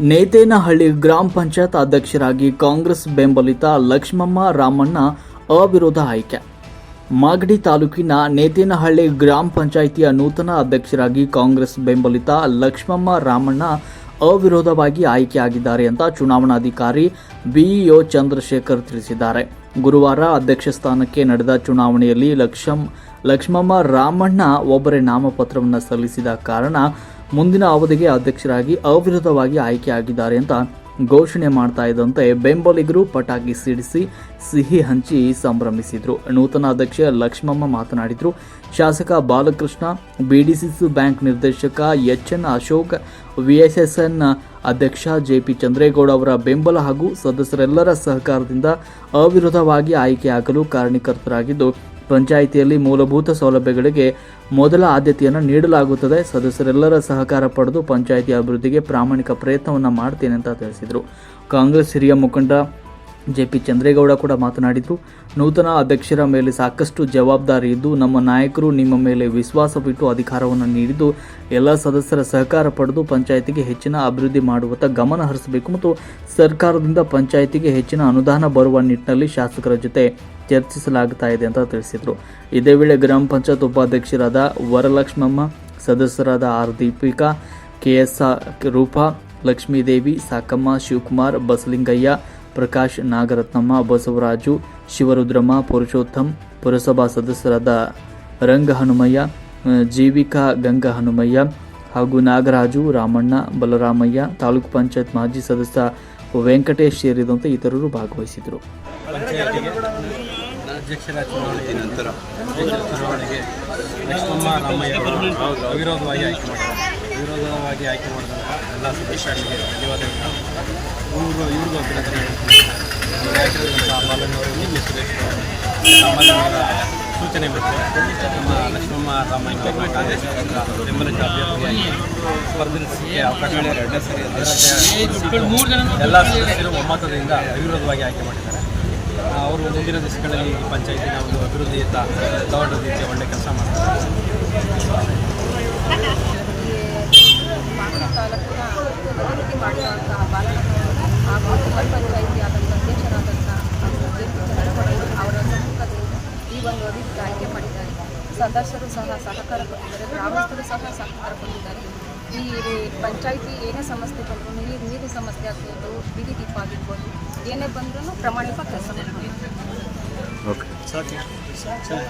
ನೇತೇನಹಳ್ಳಿ ಗ್ರಾಮ ಪಂಚಾಯತ್ ಅಧ್ಯಕ್ಷರಾಗಿ ಕಾಂಗ್ರೆಸ್ ಬೆಂಬಲಿತ ಲಕ್ಷ್ಮಮ್ಮ ರಾಮಣ್ಣ ಅವಿರೋಧ ಆಯ್ಕೆ. ಮಾಗಡಿ ತಾಲೂಕಿನ ನೇತೇನಹಳ್ಳಿ ಗ್ರಾಮ ಪಂಚಾಯಿತಿಯ ನೂತನ ಅಧ್ಯಕ್ಷರಾಗಿ ಕಾಂಗ್ರೆಸ್ ಬೆಂಬಲಿತ ಲಕ್ಷ್ಮಮ್ಮ ರಾಮಣ್ಣ ಅವಿರೋಧವಾಗಿ ಆಯ್ಕೆಯಾಗಿದ್ದಾರೆ ಅಂತ ಚುನಾವಣಾಧಿಕಾರಿ ಬಿಇಒ ಚಂದ್ರಶೇಖರ್ ತಿಳಿಸಿದ್ದಾರೆ. ಗುರುವಾರ ಅಧ್ಯಕ್ಷ ಸ್ಥಾನಕ್ಕೆ ನಡೆದ ಚುನಾವಣೆಯಲ್ಲಿ ಲಕ್ಷ್ಮ ಲಕ್ಷ್ಮಮ್ಮ ರಾಮಣ್ಣ ಒಬ್ಬರೇ ನಾಮಪತ್ರವನ್ನು ಸಲ್ಲಿಸಿದ ಕಾರಣ ಮುಂದಿನ ಅವಧಿಗೆ ಅಧ್ಯಕ್ಷರಾಗಿ ಅವಿರೋಧವಾಗಿ ಆಯ್ಕೆಯಾಗಿದ್ದಾರೆ ಅಂತ ಘೋಷಣೆ ಮಾಡ್ತಾ ಇದ್ದಂತೆ ಬೆಂಬಲಿಗರು ಪಟಾಕಿ ಸಿಡಿಸಿ ಸಿಹಿ ಹಂಚಿ ಸಂಭ್ರಮಿಸಿದ್ರು. ನೂತನ ಅಧ್ಯಕ್ಷ ಲಕ್ಷ್ಮಮ್ಮ ಮಾತನಾಡಿದ್ರು. ಶಾಸಕ ಬಾಲಕೃಷ್ಣ, ಬಿಡಿಸಿಸಿ ಬ್ಯಾಂಕ್ ನಿರ್ದೇಶಕ ಎಚ್ ಎನ್ ಅಶೋಕ್, ವಿಎಸ್ಎಸ್ಎನ್ ಅಧ್ಯಕ್ಷ ಜೆಪಿ ಚಂದ್ರೇಗೌಡ ಅವರ ಬೆಂಬಲ ಹಾಗೂ ಸದಸ್ಯರೆಲ್ಲರ ಸಹಕಾರದಿಂದ ಅವಿರೋಧವಾಗಿ ಆಯ್ಕೆಯಾಗಲು ಕಾರಣೀಕರ್ತರಾಗಿದ್ದು ಪಂಚಾಯಿತಿಯಲ್ಲಿ ಮೂಲಭೂತ ಸೌಲಭ್ಯಗಳಿಗೆ ಮೊದಲ ಆದ್ಯತೆಯನ್ನು ನೀಡಲಾಗುತ್ತದೆ. ಸದಸ್ಯರೆಲ್ಲರ ಸಹಕಾರ ಪಡೆದು ಪಂಚಾಯಿತಿ ಅಭಿವೃದ್ಧಿಗೆ ಪ್ರಾಮಾಣಿಕ ಪ್ರಯತ್ನವನ್ನು ಮಾಡ್ತೇನೆ ಅಂತ ತಿಳಿಸಿದರು. ಕಾಂಗ್ರೆಸ್ ಹಿರಿಯ ಮುಖಂಡ ಜೆ ಪಿ ಚಂದ್ರೇಗೌಡ ಕೂಡ ಮಾತನಾಡಿದರು. ನೂತನ ಅಧ್ಯಕ್ಷರ ಮೇಲೆ ಸಾಕಷ್ಟು ಜವಾಬ್ದಾರಿ ಇದ್ದು, ನಮ್ಮ ನಾಯಕರು ನಿಮ್ಮ ಮೇಲೆ ವಿಶ್ವಾಸವಿಟ್ಟು ಅಧಿಕಾರವನ್ನು ನೀಡಿದ್ದು, ಎಲ್ಲ ಸದಸ್ಯರ ಸಹಕಾರ ಪಡೆದು ಪಂಚಾಯಿತಿಗೆ ಹೆಚ್ಚಿನ ಅಭಿವೃದ್ಧಿ ಮಾಡುವತ್ತ ಗಮನ ಹರಿಸಬೇಕು ಮತ್ತು ಸರ್ಕಾರದಿಂದ ಪಂಚಾಯಿತಿಗೆ ಹೆಚ್ಚಿನ ಅನುದಾನ ಬರುವ ನಿಟ್ಟಿನಲ್ಲಿ ಶಾಸಕರ ಜೊತೆ ಚರ್ಚಿಸಲಾಗ್ತಾ ಇದೆ ಅಂತ ತಿಳಿಸಿದರು. ಇದೇ ವೇಳೆ ಗ್ರಾಮ ಪಂಚಾಯತ್ ಉಪಾಧ್ಯಕ್ಷರಾದ ವರಲಕ್ಷ್ಮಮ್ಮ, ಸದಸ್ಯರಾದ R Deepika, K S Rupa, Lakshmidevi, Sakamma, Shivakumar, Basalingaiah Prakash Nagarathnamma, Basavaraju, Shivarudramma, Purushottam, ಪುರಸಭಾ ಸದಸ್ಯರಾದ ರಂಗ ಹನುಮಯ್ಯ ಜೀವಿಕಾ ಗಂಗಾ ಹನುಮಯ್ಯ ಹಾಗೂ ನಾಗರಾಜು, ರಾಮಣ್ಣ, ಬಲರಾಮಯ್ಯ, ತಾಲೂಕು ಪಂಚಾಯತ್ ಮಾಜಿ ಸದಸ್ಯ ವೆಂಕಟೇಶ್ ಸೇರಿದಂತೆ ಇತರರು ಭಾಗವಹಿಸಿದರು ಅಧ್ಯಕ್ಷರ ನಂತರ ಚುನಾವಣೆಗೆ ಅವಿರೋಧವಾಗಿ ಆಯ್ಕೆ ಮಾಡಿದ್ದಾರೆ. ಅವಿರೋಧವಾಗಿ ಆಯ್ಕೆ ಮಾಡಿದಂತಹ ಎಲ್ಲ ಸದಸ್ಯರಿಗೆ ಧನ್ಯವಾದಗಳು ಇವರು ಇವ್ರಿಗೂ ಅಭಿನಂದನೆ ಹೇಳ್ತೀನಿ. ಬಾಲಣ್ಣವರಿಗೆ ವಿ. ಸುರೇಶ್ ಸೂಚನೆ ಮೇರೆಗೆ ನಮ್ಮ ಲಕ್ಷ್ಮಮ್ಮ ರಾಮಯ್ಯ ಕಾಂಗ್ರೆಸ್ ಬೆಂಬಲಿತ ಅಭ್ಯರ್ಥಿಯಾಗಿ ಸ್ಪರ್ಧಿಸಲಿಕ್ಕೆ ಅವಕಾಶಗಳು ಎರಡನೇ ಸರಿ ಎಲ್ಲ ಸದಸ್ಯರು ಒಮ್ಮತದಿಂದ ಅವಿರೋಧವಾಗಿ ಆಯ್ಕೆ ಮಾಡಿದ್ದಾರೆ. ಅವರು ಮುಂದಿನ ದಿವಸಗಳಲ್ಲಿ ಪಂಚಾಯತಿನ ಒಂದು ಅಭಿವೃದ್ಧಿಯತ್ತ ತಗೊಂಡ ರೀತಿಯ ಒಳ್ಳೆ ಕೆಲಸ ಮಾಡ್ತಾರೆ ಮಾಗಡಿ ತಾಲೂಕಿನ ಅಭಿವೃದ್ಧಿ ಮಾಡಿದಂತಹ ಬಾಲಕರವರು ಹಾಗೂ ಉಪ ಪಂಚಾಯಿತಿ ಆದಂಥ ಅಧ್ಯಕ್ಷರಾದಂಥ ಜೆ ಪಿ ಚಂದ್ರಗೌಡರು ಅವರ ಸಮ್ಮುಖದಿಂದ ಅಭಿವೃದ್ಧಿ ಆಯ್ಕೆ ಮಾಡಿದ್ದಾರೆ. ಸದಸ್ಯರು ಸಹ ಸಹಕಾರ ಕೊಟ್ಟಿದ್ದಾರೆ ಗ್ರಾಮಸ್ಥರು ಸಹ ಸಹಕಾರ ಕೊಟ್ಟಿದ್ದಾರೆ ಈ ಪಂಚಾಯಿತಿ ಏನೇ ಸಮಸ್ಯೆ ಬಂದರೂ ನೀರು ನೀರು ಸಮಸ್ಯೆ ಆಗ್ಬೋದು ಬೀದಿ ದೀಪ ಆಗಿರ್ಬೋದು ಏನೇ ಬಂದರೂ ಪ್ರಾಮಾಣಿಕ ಕೆಲಸ ಓಕೆ.